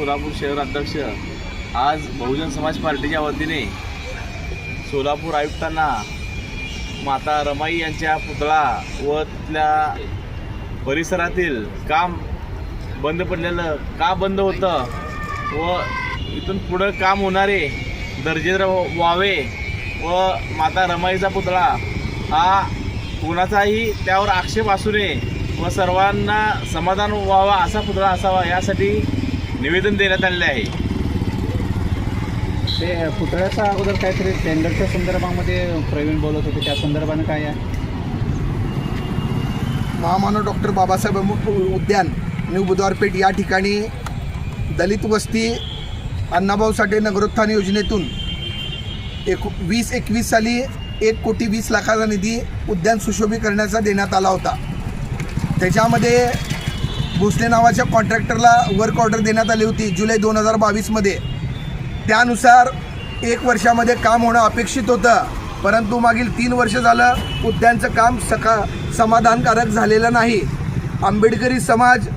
सोलापूर शहर अध्यक्ष आज बहुजन समाज पार्टीच्या वतीने सोलापूर आयुक्तांना माता रमाई यांच्या पुतळा व तिथल्या परिसरातील काम बंद पडलेलं का बंद होतं व इथून पुढं काम होणारे दर्जेदार व्हावे व माता रमाईचा पुतळा हा कुणाचाही त्यावर आक्षेप असू नये व सर्वांना समाधान व्हावा असा पुतळा असावा यासाठी निवेदन देण्यात आलेले आहे. ते पुतळ्याचा अगोदर काहीतरी टेंडरच्या संदर्भामध्ये प्रवीण बोलत होते. त्या संदर्भाने काय आहे? महामानव डॉक्टर बाबासाहेब आंबेडकर उद्यान न्यू बुधवारपेठ या ठिकाणी दलित वस्ती अण्णाभाऊ साठे नगरोत्थान योजनेतून एक वीस एकवीस साली एक कोटी वीस लाखाचा निधी उद्यान सुशोभीकरणाचा देण्यात आला होता. त्याच्यामध्ये भोसले नावाच्या कॉन्ट्रॅक्टरला वर्क ऑर्डर देण्यात आली होती जुलै दोन हजार बावीसमध्ये त्यानुसार एक वर्षामध्ये काम होणं अपेक्षित होतं परंतु मागील तीन वर्ष झालं उद्यानचं काम सका समाधानकारक झालेलं नाही. आंबेडकरी समाज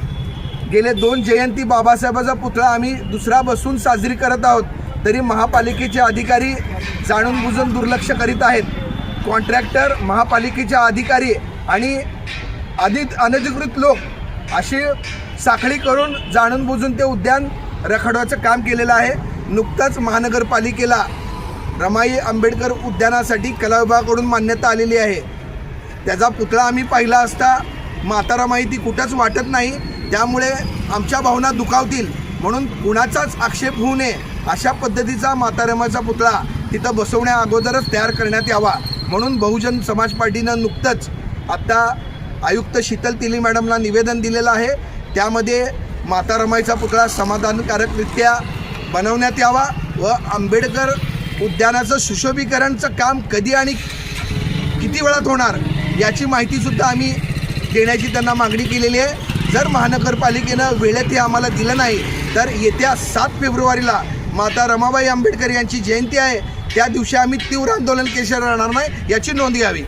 गेले दोन जयंती बाबासाहेबाचा पुतळा आम्ही दुसरा बसून साजरी करत आहोत तरी महापालिकेचे अधिकारी जाणून बुजून दुर्लक्ष करीत आहेत. कॉन्ट्रॅक्टर महापालिकेचे अधिकारी आणि अधिक अनधिकृत लोक अशी साखळी करून जाणून बुजून ते उद्यान रखडवाचं काम केलेलं आहे. नुकतंच महानगरपालिकेला रमाई आंबेडकर उद्यानासाठी कला विभागाकडून मान्यता आलेली आहे. त्याचा पुतळा आम्ही पाहिला असता माता रमाई ती कुठंच वाटत नाही. त्यामुळे आमच्या भावना दुखावतील. म्हणून कुणाचाच आक्षेप होऊ नये अशा पद्धतीचा माता रमाईचा पुतळा तिथं बसवण्या अगोदरच तयार करण्यात यावा. म्हणून बहुजन समाज पार्टीनं नुकतंच आत्ता आयुक्त शीतल तिली मॅडमला निवेदन दिलेलं आहे. त्यामध्ये माता रमाईचा पुतळा समाधानकारकरित्या बनवण्यात यावा व आंबेडकर उद्यानाचं सुशोभीकरणचं काम कधी आणि किती वेळात होणार याची माहितीसुद्धा आम्ही देण्याची त्यांना मागणी केलेली आहे. जर महानगरपालिकेनं वेळेत हे आम्हाला दिलं नाही तर येत्या सात फेब्रुवारीला माता रमाबाई आंबेडकर यांची जयंती आहे. त्या दिवशी आम्ही तीव्र आंदोलन केशर राहणार नाही याची नोंद घ्यावी.